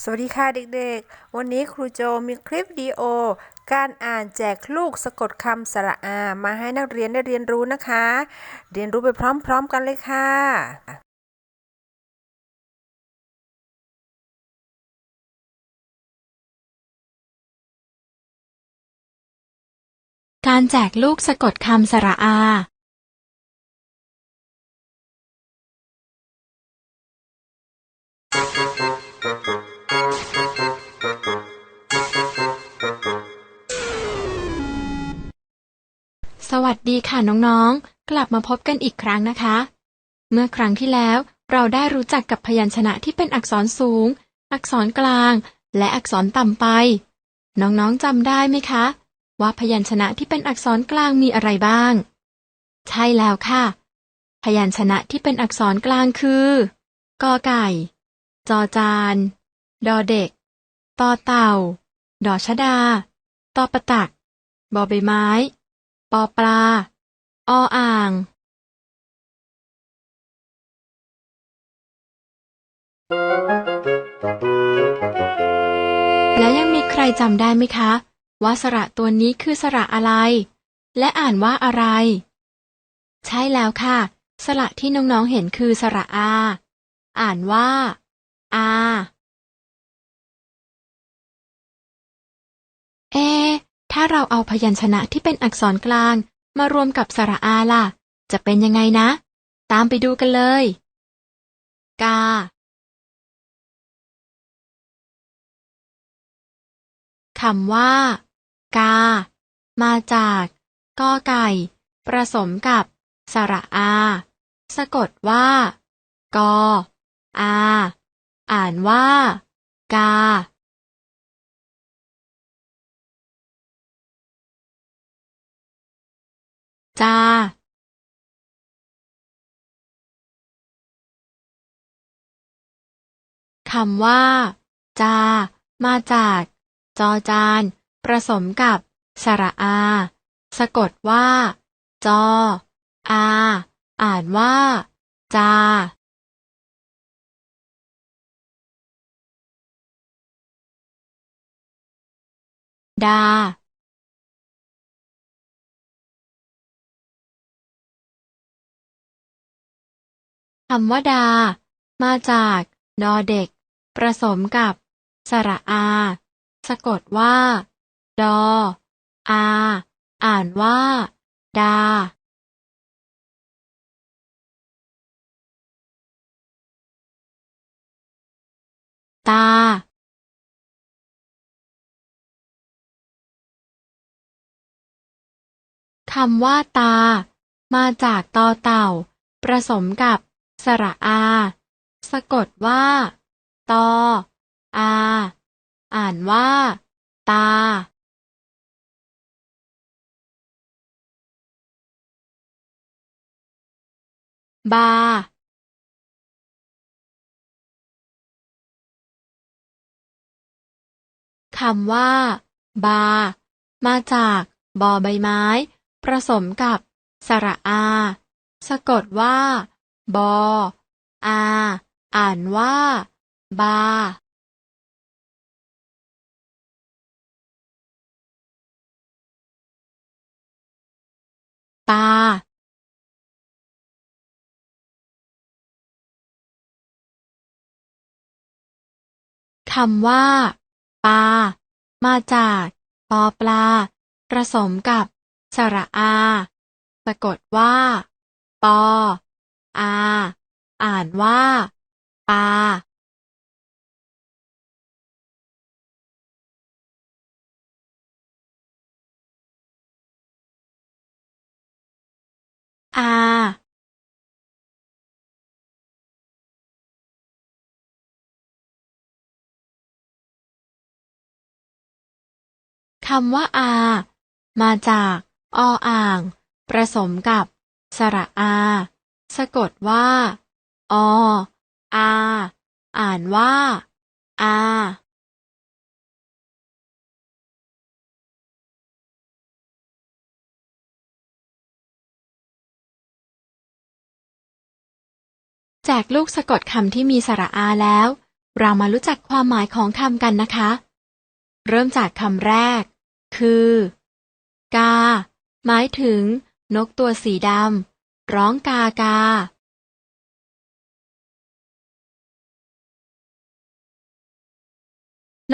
สวัสดีค่ะเด็กๆ วันนี้ครูโจมีคลิปดีโอ การอ่านแจกลูกสะกดคำสระอา มาให้นักเรียนได้เรียนรู้นะคะ เรียนรู้ไปพร้อมๆกันเลยค่ะ การแจกลูกสะกดคำสระอา สวัสดีค่ะน้องๆ กลับมาพบกันอีกครั้งนะคะ เมื่อครั้งที่แล้วเราได้รู้จักกับพยัญชนะที่เป็นอักษรสูง อักษรกลาง และอักษรต่ำไป น้องๆจำได้ไหมคะ ว่าพยัญชนะที่เป็นอักษรกลางมีอะไรบ้าง ใช่แล้วค่ะ พยัญชนะที่เป็นอักษรกลางคือกอไก่ จอจาน ดอเด็ก ตอเต่า ดอชดา ตอประตัก บอใบไม้ ปอปลา ออ่างแล้วยังมีใครจำได้ไหมคะ ว่าสระตัวนี้คือสระอะไร และอ่านว่าอะไร ใช่แล้วค่ะ สระที่น้องๆเห็นคือสระอา อ่านว่า อา เอ ถ้าเราเอาพยัญชนะที่เป็นอักษรกลาง มารวมกับสระอาล่ะ จะเป็นยังไงนะ ตามไปดูกันเลย กา คำว่า กา มาจากกอไก่ผสมกับสระอา สะกดว่า กอ อา อ่านว่า กา จาคำว่า จา มาจาก จอจาน ผสมกับ สระอา สะกดว่า จอ อา อ่านว่า จาดา คำว่าดา มาจากดอเด็กผสมกับ สระอา สะกดว่า ดอ อา อ่านว่า ดาตา คำว่าตา มาจากตอเต่าผสมกับ สระอา สะกดว่า ตอ อา อ่านว่า ตา บา คำว่า บา มาจาก บอใบไม้ ผสมกับ สระอา สะกดว่า บอ อา อ่านว่า บาตาคำว่า ปา มาจากปอปลา ผสมกับ สระอา สะกดว่า ปอ อา อ่านว่า ปาอาคำว่าอา มาจาก ออ่าง ผสมกับ สระอา สะกดว่าออา อ่านว่า อาจกลูกสะกดคำที่มีสระอาแล้ว เรามารู้จักความหมายของคำกันนะคะ เริ่มจากคำแรก คือ กา หมายถึง นกตัวสีดำ ร้องกากา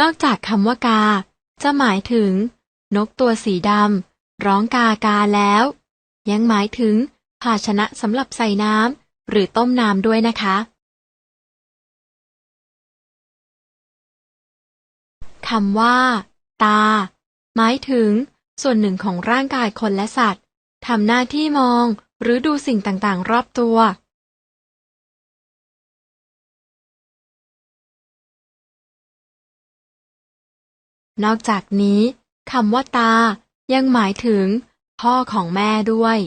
นอกจากคำว่ากา จะหมายถึง นกตัวสีดำร้องกากาแล้ว ยังหมายถึง ภาชนะสำหรับใส่น้ำหรือต้มน้ำด้วยนะคะคำว่า ตา หมายถึง ส่วนหนึ่งของร่างกายคนและสัตว์ทำหน้าที่มอง หรือดูสิ่งต่าง ๆ รอบตัว นอกจากนี้คำว่าตายังหมายถึง พ่อของแม่ด้วย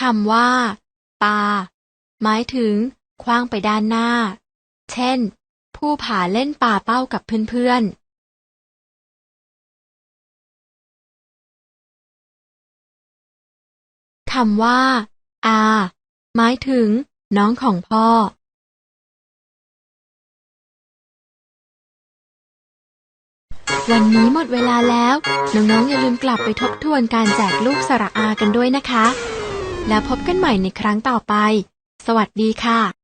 คำว่าตาหมายถึงคว้างไปด้านหน้า เช่น ผู้ผาเล่นป่าเป้ากับเพื่อนๆ คำว่า อาหมายถึง น้องของพ่อ วันนี้หมดเวลาแล้ว น้องๆอย่าลืมกลับไปทบทวนการแจกลูกสระอากันด้วยนะคะ แล้วพบกันใหม่ในครั้งต่อไป สวัสดีค่ะ